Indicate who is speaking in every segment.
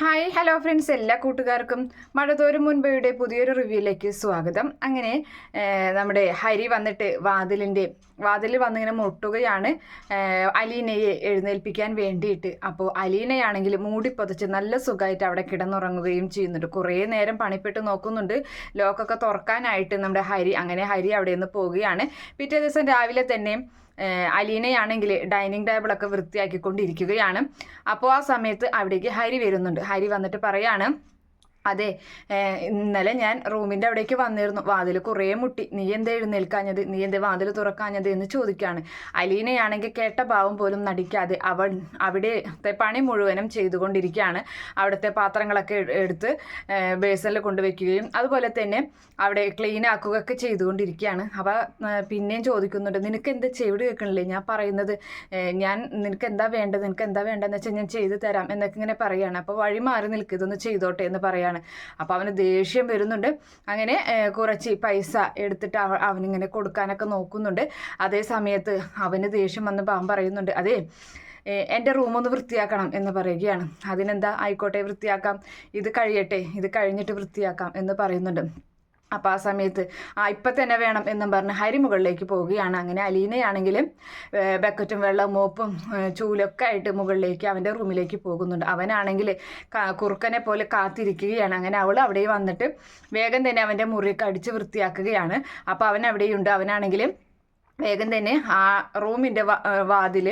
Speaker 1: Hi hello friends എല്ലാ കൂട്ടുകാർക്കും മഴതോരും മുൻപയുടെ പുതിയൊരു റിവ്യൂയിലേക്ക് സ്വാഗതം. അങ്ങനെ നമ്മുടെ ഹരി വന്നിട്ട് വാതിലിന്റെ വാതിൽ വന്നിങ്ങനെ മുട്ടുകയാണ് അലീനയെ എഴുന്നേൽപ്പിക്കാൻ വേണ്ടിയിട്ട്. അപ്പോൾ അലീനയാണെങ്കിൽ മൂടി പൊതച്ച് നല്ല സുഖമായിട്ട് അവിടെ കിടന്നുറങ്ങുകയും ചെയ്യുന്നുണ്ട്. കുറേ നേരം പണിപ്പെട്ട് നോക്കുന്നുണ്ട്. ലോക്കൊക്കെ തുറക്കാനായിട്ട് നമ്മുടെ ഹരി അങ്ങനെ ഹരി അവിടെ നിന്ന് പോവുകയാണ്. പിറ്റേ ദിവസം രാവിലെ തന്നെ അലീനയാണെങ്കിൽ ഡൈനിങ് ടേബിളൊക്കെ വൃത്തിയാക്കിക്കൊണ്ടിരിക്കുകയാണ്. അപ്പോൾ ആ സമയത്ത് അവിടേക്ക് ഹരി വരുന്നുണ്ട്. ഹരി വന്നിട്ട് പറയാണ് അതെ ഇന്നലെ ഞാൻ റൂമിന്റെ അവിടേക്ക് വന്നിരുന്നു. വാതിൽ കുറേ മുട്ടി. നീ എന്താ എഴുന്നേൽക്കാഞ്ഞത്? നീ എന്താ വാതിൽ തുറക്കാഞ്ഞത് എന്ന് ചോദിക്കുകയാണ് അലീനയാണെങ്കിൽ കേട്ട ഭാവം പോലും നടിക്കാതെ അവൾ അവിടുത്തെ പണി മുഴുവനും ചെയ്തുകൊണ്ടിരിക്കുകയാണ്. അവിടുത്തെ പാത്രങ്ങളൊക്കെ എടുത്ത് ബേസനിൽ കൊണ്ടുവയ്ക്കുകയും അതുപോലെ തന്നെ അവിടെ ക്ലീൻ ആക്കുകയൊക്കെ ചെയ്തുകൊണ്ടിരിക്കുകയാണ്. അവ പിന്നെയും ചോദിക്കുന്നുണ്ട് നിനക്ക് എന്താ ചെവിട് കേൾക്കണില്ലേ? ഞാൻ പറയുന്നത് ഞാൻ നിനക്ക് എന്താ വേണ്ടത്? നിനക്ക് എന്താ വേണ്ടതെന്ന് വെച്ചാൽ ഞാൻ ചെയ്തു തരാം എന്നൊക്കെ ഇങ്ങനെ പറയുകയാണ് അപ്പോൾ വഴി മാറി നിൽക്കുക ഇതൊന്ന് ചെയ്തോട്ടെ എന്ന് പറയാണ് അപ്പോൾ അവന് ദേഷ്യം വരുന്നുണ്ട്. അങ്ങനെ കുറച്ച് പൈസ എടുത്തിട്ട് അവ അവനിങ്ങനെ കൊടുക്കാനൊക്കെ നോക്കുന്നുണ്ട്. അതേ സമയത്ത് അവന് ദേഷ്യം വന്ന് പാവം പറയുന്നുണ്ട്. അതേ എന്റെ റൂമൊന്ന് വൃത്തിയാക്കണം എന്ന് പറയുകയാണ്. അതിനെന്താ? ആയിക്കോട്ടെ വൃത്തിയാക്കാം. ഇത് കഴിയട്ടെ. ഇത് കഴിഞ്ഞിട്ട് വൃത്തിയാക്കാം എന്ന് പറയുന്നുണ്ട്. അപ്പോൾ ആ സമയത്ത് ആ ഇപ്പം തന്നെ വേണം എന്നും പറഞ്ഞ് ഹരിമുകളിലേക്ക് പോവുകയാണ്. അങ്ങനെ അലീനയാണെങ്കിലും ബക്കറ്റും വെള്ളം മോപ്പും ചൂലൊക്കെ ആയിട്ട് മുകളിലേക്ക് അവന്റെ റൂമിലേക്ക് പോകുന്നുണ്ട്. അവനാണെങ്കിൽ കുറുക്കനെ പോലെ കാത്തിരിക്കുകയാണ്. അങ്ങനെ അവൾ അവിടെ വന്നിട്ട് വേഗം തന്നെ അവന്റെ മുറിയൊക്കെ അടിച്ച് വൃത്തിയാക്കുകയാണ്. അപ്പോൾ അവൻ അവിടെയുണ്ട്. അവനാണെങ്കിലും വേഗം തന്നെ ആ റൂമിന്റെ വാതിൽ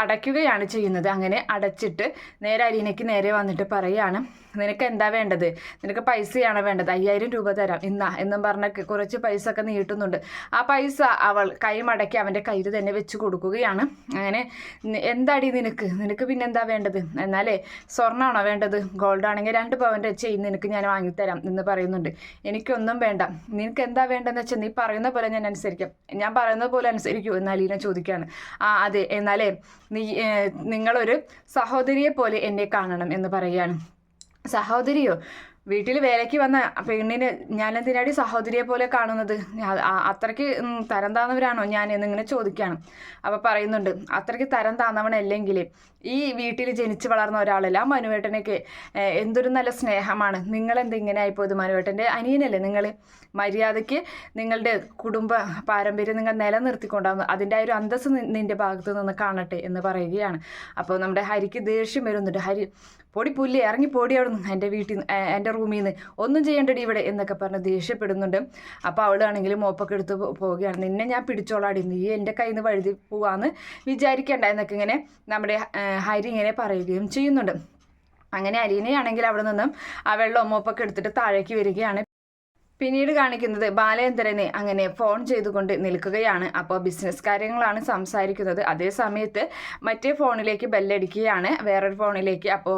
Speaker 1: അടയ്ക്കുകയാണ് ചെയ്യുന്നത്. അങ്ങനെ അടച്ചിട്ട് നേരെ അലീനയ്ക്ക് നേരെ വന്നിട്ട് പറയാണ് നിനക്ക് എന്താ വേണ്ടത്? നിനക്ക് പൈസയാണ് വേണ്ടത്? അയ്യായിരം രൂപ തരാം. ഇന്നാ. എന്നും പറഞ്ഞൊക്കെ കുറച്ച് പൈസ ഒക്കെ നീട്ടുന്നുണ്ട്. ആ പൈസ അവൾ കൈ മടക്കി അവന്റെ കയ്യിൽ തന്നെ വെച്ച് കൊടുക്കുകയാണ്. അങ്ങനെ എന്താടി നിനക്ക്? നിനക്ക് പിന്നെ എന്താ വേണ്ടത്? എന്നാലേ സ്വർണമാണോ വേണ്ടത്? ഗോൾഡ് ആണെങ്കിൽ രണ്ട് പവന്റെ ചെയിൻ നിനക്ക് ഞാൻ വാങ്ങിത്തരാം എന്ന് പറയുന്നുണ്ട്. എനിക്കൊന്നും വേണ്ട. നിനക്ക് എന്താ വേണ്ടതെന്ന് വെച്ചാൽ നീ പറയുന്ന പോലെ ഞാൻ അനുസരിക്കാം. ഞാൻ പറയുന്ന പോലെ അനുസരിക്കൂ എന്ന് അലീന ചോദിക്കുകയാണ്. ആ അതെ. എന്നാലേ നീ നിങ്ങളൊരു സഹോദരിയെ പോലെ എന്നെ കാണണം എന്ന് പറയുകയാണ്. സഹോദരിയോ? വീട്ടിൽ വേലയ്ക്ക് വന്ന പെണ്ണിന് ഞാൻ എന്തിനാടി സഹോദരിയെ പോലെ കാണുന്നത്? അത്രയ്ക്ക് തരം താന്നവരാണോ ഞാൻ എന്നിങ്ങനെ ചോദിക്കുകയാണ് അപ്പോൾ പറയുന്നുണ്ട് അത്രയ്ക്ക് തരം താന്നവനല്ലെങ്കിൽ ഈ വീട്ടിൽ ജനിച്ചു വളർന്ന ഒരാളല്ല മനുവേട്ടനൊക്കെ എന്തൊരു നല്ല സ്നേഹമാണ്. നിങ്ങളെന്തിങ്ങനെ ആയിപ്പോയത് മനുവേട്ടന്റെ അനിയനല്ലേ നിങ്ങൾ മര്യാദയ്ക്ക് നിങ്ങളുടെ കുടുംബ പാരമ്പര്യം നിങ്ങൾ നിലനിർത്തിക്കൊണ്ടാകുന്നു അതിന്റെ ആ ഒരു അന്തസ്സ് നിന്റെ ഭാഗത്ത് നിന്ന് കാണട്ടെ എന്ന് പറയുകയാണ്. അപ്പോൾ നമ്മുടെ ഹരിക്ക് ദേഷ്യം വരുന്നുണ്ട്. ഹരി പൊടി പുല്ല് ഇറങ്ങി പൊടി അവിടെ നിന്ന് എന്റെ വീട്ടിൽ നിന്ന് എന്റെ റൂമിൽ നിന്ന്. ഒന്നും ചെയ്യേണ്ടടി ഇവിടെ എന്നൊക്കെ പറഞ്ഞ് ദേഷ്യപ്പെടുന്നുണ്ട്. അപ്പോൾ അവളാണെങ്കിൽ മോപ്പൊക്കെ എടുത്ത് പോവുകയാണ്. നിന്നെ ഞാൻ പിടിച്ചോളാടി. നീ എന്റെ കയ്യിൽ നിന്ന് വഴുതി പോവാന്ന് വിചാരിക്കേണ്ട എന്നൊക്കെ ഇങ്ങനെ നമ്മുടെ ഹരി ഇങ്ങനെ പറയുകയും ചെയ്യുന്നുണ്ട്. അങ്ങനെ അലീനയാണെങ്കിൽ അവിടെ നിന്നും ആ വെള്ളം മോപ്പൊക്കെ എടുത്തിട്ട് താഴേക്ക് വരികയാണ്. പിന്നീട് കാണിക്കുന്നത് ബാലേന്ദ്രനെ അങ്ങനെ ഫോൺ ചെയ്തുകൊണ്ട് നിൽക്കുകയാണ്. അപ്പോൾ ബിസിനസ് കാര്യങ്ങളാണ് സംസാരിക്കുന്നത്. അതേ സമയത്ത് മറ്റേ ഫോണിലേക്ക് ബെല്ലടിക്കുകയാണ്. വേറൊരു ഫോണിലേക്ക് അപ്പോൾ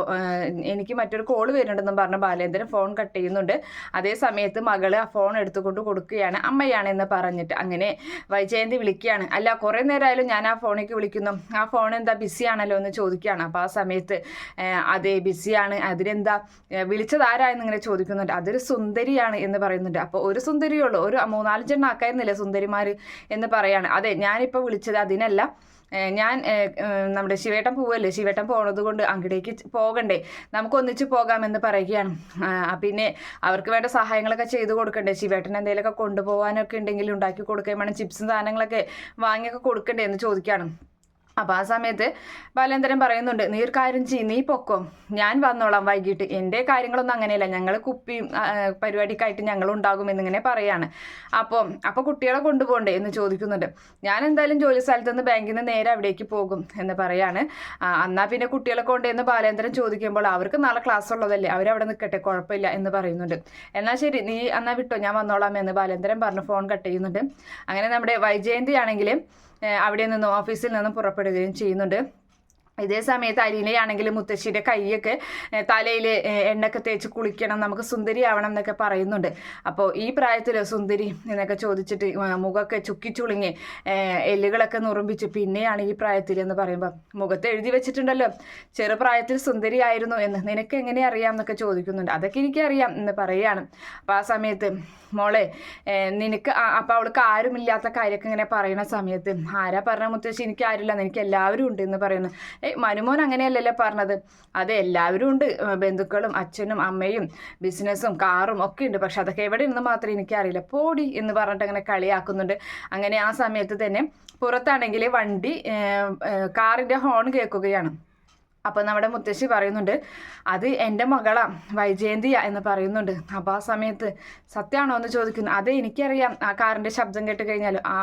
Speaker 1: എനിക്ക് മറ്റൊരു കോൾ വരുന്നുണ്ടെന്നും പറഞ്ഞ് ബാലേന്ദ്രൻ ഫോൺ കട്ട് ചെയ്യുന്നുണ്ട്. അതേ സമയത്ത് മകൾ ആ ഫോൺ എടുത്തുകൊണ്ട് കൊടുക്കുകയാണ്. അമ്മയാണെന്ന് പറഞ്ഞിട്ട് അങ്ങനെ വൈജയന്തി വിളിക്കുകയാണ്. അല്ല കുറേ നേരമായാലും ഞാൻ ആ ഫോണിലേക്ക് വിളിക്കുന്നു. ആ ഫോൺ എന്താ ബിസിയാണല്ലോ എന്ന് ചോദിക്കുകയാണ്. അപ്പോൾ ആ സമയത്ത് അതെ ബിസിയാണ്. അതിനെന്താ ഏഹ്, വിളിച്ചത് ആരായെന്ന് ഇങ്ങനെ ചോദിക്കുന്നുണ്ട്. അതൊരു സുന്ദരിയാണ് എന്ന് പറയുന്നുണ്ട്. അപ്പോൾ ഒരു സുന്ദരിയേ ഉള്ളൂ. ഒരു മൂന്നാലഞ്ചെണ്ണം ആക്കായിരുന്നില്ലേ സുന്ദരിമാർ എന്ന് പറയാണ്. അതെ ഞാനിപ്പോൾ വിളിച്ചത് അതിനല്ല. ഞാൻ നമ്മുടെ ശിവേട്ടൻ പോവല്ലേ? ശിവേട്ടൻ പോണത് കൊണ്ട് അങ്ങടേക്ക് പോകണ്ടേ? നമുക്ക് ഒന്നിച്ച് പോകാമെന്ന് പറയുകയാണ്. പിന്നെ അവർക്ക് വേണ്ട സഹായങ്ങളൊക്കെ ചെയ്തു കൊടുക്കണ്ടേ? ശിവേട്ടൻ എന്തെങ്കിലുമൊക്കെ കൊണ്ടുപോകാനൊക്കെ ഉണ്ടെങ്കിൽ ഉണ്ടാക്കി കൊടുക്കുകയും വേണം. ചിപ്സും സാധനങ്ങളൊക്കെ വാങ്ങിയൊക്കെ കൊടുക്കണ്ടേ എന്ന് ചോദിക്കുകയാണ്. അപ്പോൾ ആ സമയത്ത് ബാലേന്ദ്രൻ പറയുന്നുണ്ട് നീ ഒരു കാര്യം ചെയ് നീ പൊക്കോ. ഞാൻ വന്നോളാം വൈകിട്ട്. എന്റെ കാര്യങ്ങളൊന്നും അങ്ങനെയല്ല. ഞങ്ങൾ കുപ്പിയും പരിപാടിക്കായിട്ട് ഞങ്ങൾ ഉണ്ടാകും എന്നിങ്ങനെ പറയാണ്. അപ്പോൾ അപ്പോൾ കുട്ടികളെ കൊണ്ടുപോകണ്ടേ എന്ന് ചോദിക്കുന്നുണ്ട്. ഞാൻ എന്തായാലും ജോലി സ്ഥലത്ത് നിന്ന് ബാങ്കിൽ നിന്ന് നേരെ അവിടേക്ക് പോകും എന്ന് പറയാണ്. എന്നാൽ പിന്നെ കുട്ടികളെ കൊണ്ടേന്ന് ബാലേന്ദ്രൻ ചോദിക്കുമ്പോൾ അവർക്ക് നാളെ ക്ലാസ് ഉള്ളതല്ലേ. അവരവിടെ നിൽക്കട്ടെ കുഴപ്പമില്ല എന്ന് പറയുന്നുണ്ട്. എന്നാൽ ശരി നീ എന്നാൽ വിട്ടോ. ഞാൻ വന്നോളാം എന്ന് ബാലേന്ദ്രൻ പറഞ്ഞ് ഫോൺ കട്ട് ചെയ്യുന്നുണ്ട്. അങ്ങനെ നമ്മുടെ വൈജയന്തി ആണെങ്കിൽ അവിടെ നിന്നും ഓഫീസിൽ നിന്നും പുറപ്പെടുകയും ചെയ്യുന്നുണ്ട്. ഇതേ സമയത്ത് അലീനയാണെങ്കിൽ മുത്തശ്ശിയുടെ കൈയൊക്കെ തലയിൽ എണ്ണൊക്കെ തേച്ച് കുളിക്കണം നമുക്ക് സുന്ദരി ആവണം എന്നൊക്കെ പറയുന്നുണ്ട്. അപ്പോൾ ഈ പ്രായത്തിൽ സുന്ദരി എന്നൊക്കെ ചോദിച്ചിട്ട് മുഖമൊക്കെ ചുക്കിച്ചുളുങ്ങി ഏഹ് എല്ലുകളൊക്കെ നുറുമ്പിച്ച് പിന്നെയാണ് ഈ പ്രായത്തിൽ എന്ന് പറയുമ്പോൾ മുഖത്ത് എഴുതി വെച്ചിട്ടുണ്ടല്ലോ ചെറുപ്രായത്തിൽ സുന്ദരിയായിരുന്നു എന്ന് നിനക്ക് എങ്ങനെ അറിയാം? എന്നൊക്കെ ചോദിക്കുന്നുണ്ട്. അതൊക്കെ എനിക്കറിയാം എന്ന് പറയുകയാണ്. അപ്പോൾ ആ സമയത്ത് മോളെ നിനക്ക് അപ്പോൾ അവൾക്ക് ആരുമില്ലാത്ത കാര്യമൊക്കെ ഇങ്ങനെ പറയുന്ന സമയത്ത് ആരാ പറഞ്ഞ മുത്തശ്ശി? എനിക്ക് ആരുമില്ല. എനിക്ക് എല്ലാവരും ഉണ്ട് എന്ന് പറയുന്നു. മനുമോൻ അങ്ങനെയല്ലല്ലോ പറഞ്ഞത്. അത് എല്ലാവരും ഉണ്ട്. ബന്ധുക്കളും അച്ഛനും അമ്മയും ബിസിനസ്സും കാറും ഒക്കെ ഉണ്ട്. പക്ഷെ അതൊക്കെ എവിടെ നിന്ന് മാത്രമേ എനിക്കറിയില്ല. പോടി എന്ന് പറഞ്ഞിട്ട് അങ്ങനെ കളിയാക്കുന്നുണ്ട്. അങ്ങനെ ആ സമയത്ത് തന്നെ പുറത്താണെങ്കിൽ വണ്ടി കാറിന്റെ ഹോൺ കേൾക്കുകയാണ്. അപ്പോൾ നമ്മുടെ മുത്തശ്ശി പറയുന്നുണ്ട് അത് എന്റെ മകളാ വൈജയന്തിയ എന്ന് പറയുന്നുണ്ട്. അപ്പോൾ ആ സമയത്ത് സത്യമാണോ എന്ന് ചോദിക്കുന്നു. അതെ എനിക്കറിയാം. ആ കാറിന്റെ ശബ്ദം കേട്ട് കഴിഞ്ഞാൽ ആ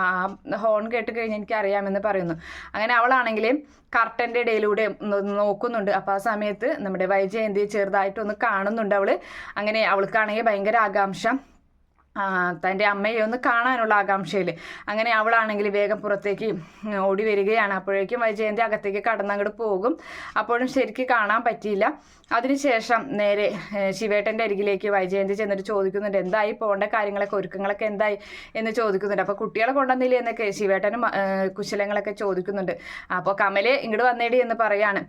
Speaker 1: ഹോൺ കേട്ട് കഴിഞ്ഞാൽ എനിക്കറിയാമെന്ന് പറയുന്നു. അങ്ങനെ അവളാണെങ്കിൽ കർട്ടന്റെ ഇടയിലൂടെ നോക്കുന്നുണ്ട്. അപ്പോൾ ആ സമയത്ത് നമ്മുടെ വൈജയന്തി ചെറുതായിട്ടൊന്ന് കാണുന്നുണ്ട് അവൾ അങ്ങനെ അവൾക്കാണെങ്കിൽ ഭയങ്കര ആകാംക്ഷ. തന്റെ അമ്മയെ ഒന്ന് കാണാനുള്ള ആകാംക്ഷയിൽ അങ്ങനെ അവളാണെങ്കിൽ വേഗം പുറത്തേക്ക് ഓടി വരികയാണ്. അപ്പോഴേക്കും വൈജയന്റെ അകത്തേക്ക് കടന്നങ്ങോട്ട് പോകും. അപ്പോഴും ശരിക്ക് കാണാൻ പറ്റിയില്ല. അതിനുശേഷം നേരെ ശിവേട്ടന്റെ അരികിലേക്ക് വൈജയന്തി ചെന്നിട്ട് ചോദിക്കുന്നുണ്ട് എന്തായി പോകേണ്ട കാര്യങ്ങളൊക്കെ? ഒരുക്കങ്ങളൊക്കെ എന്തായി? എന്ന് ചോദിക്കുന്നുണ്ട്. അപ്പോൾ കുട്ടികളെ കൊണ്ടുവന്നില്ലേ എന്നൊക്കെ ശിവേട്ടനും കുശലങ്ങളൊക്കെ ചോദിക്കുന്നുണ്ട്. അപ്പോൾ കമലെ ഇങ്ങോട്ട് വന്നേടി എന്ന് പറയാണ്.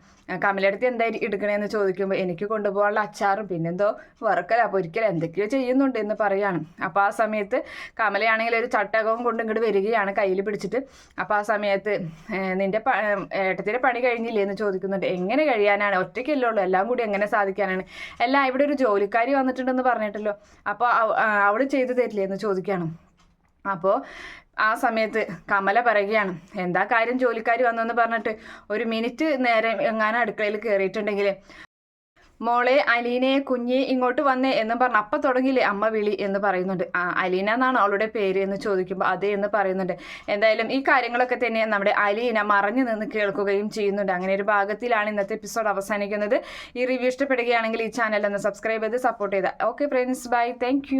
Speaker 1: കമലെടുത്ത് എന്താ എടുക്കണേന്ന് ചോദിക്കുമ്പോൾ എനിക്ക് കൊണ്ടുപോകാനുള്ള അച്ചാറും പിന്നെന്തോ വറുക്കല. പൊരിക്കല എന്തൊക്കെയോ ചെയ്യുന്നുണ്ട് എന്ന് പറയാണ്. അപ്പോൾ ആ സമയത്ത് കമലയാണെങ്കിൽ ഒരു ചട്ടകവും കൊണ്ട് ഇങ്ങോട്ട് വരികയാണ് കയ്യിൽ പിടിച്ചിട്ട്. അപ്പോൾ ആ സമയത്ത് നിന്റെ ഏട്ടത്തിന്റെ പണി കഴിഞ്ഞില്ലേ എന്ന് ചോദിക്കുന്നുണ്ട്. എങ്ങനെ കഴിയാനാണ്? ഒറ്റയ്ക്കല്ലേ ഉള്ളൂ എല്ലാം കൂടി എങ്ങനെ സാധിക്കാനാണ്? എല്ലാം ഇവിടെ ഒരു ജോലിക്കാരി വന്നിട്ടുണ്ടെന്ന് പറഞ്ഞിട്ടല്ലോ. അപ്പോൾ അവൾ ചെയ്തു തരില്ലേ എന്ന് ചോദിക്കുകയാണ് അപ്പോൾ ആ സമയത്ത് കമല പറയുകയാണ് എന്താ കാര്യം? ജോലിക്കാർ വന്നെന്ന് പറഞ്ഞിട്ട് ഒരു മിനിറ്റ് നേരെ എങ്ങാനും അടുക്കളയിൽ കയറിയിട്ടുണ്ടെങ്കിൽ മോളെ അലീനെ കുഞ്ഞി ഇങ്ങോട്ട് വന്നേ എന്ന് പറഞ്ഞ് അപ്പം തുടങ്ങിയില്ലേ അമ്മ വിളി എന്ന് പറയുന്നുണ്ട്. ആ അലീന എന്നാണ് അവളുടെ പേര് എന്ന് ചോദിക്കുമ്പോൾ അതെ എന്ന് പറയുന്നുണ്ട്. എന്തായാലും ഈ കാര്യങ്ങളൊക്കെ തന്നെ നമ്മുടെ അലീന മറഞ്ഞു നിന്ന് കേൾക്കുകയും ചെയ്യുന്നുണ്ട്. അങ്ങനെ ഒരു ഭാഗത്തിലാണ് ഇന്നത്തെ എപ്പിസോഡ് അവസാനിക്കുന്നത്. ഈ റിവ്യൂ ഇഷ്ടപ്പെടുകയാണെങ്കിൽ ഈ ചാനൽ ഒന്ന് സബ്സ്ക്രൈബ് ചെയ്ത് സപ്പോർട്ട് ചെയ്താൽ ഓക്കെ ഫ്രണ്ട്സ് ബൈ താങ്ക്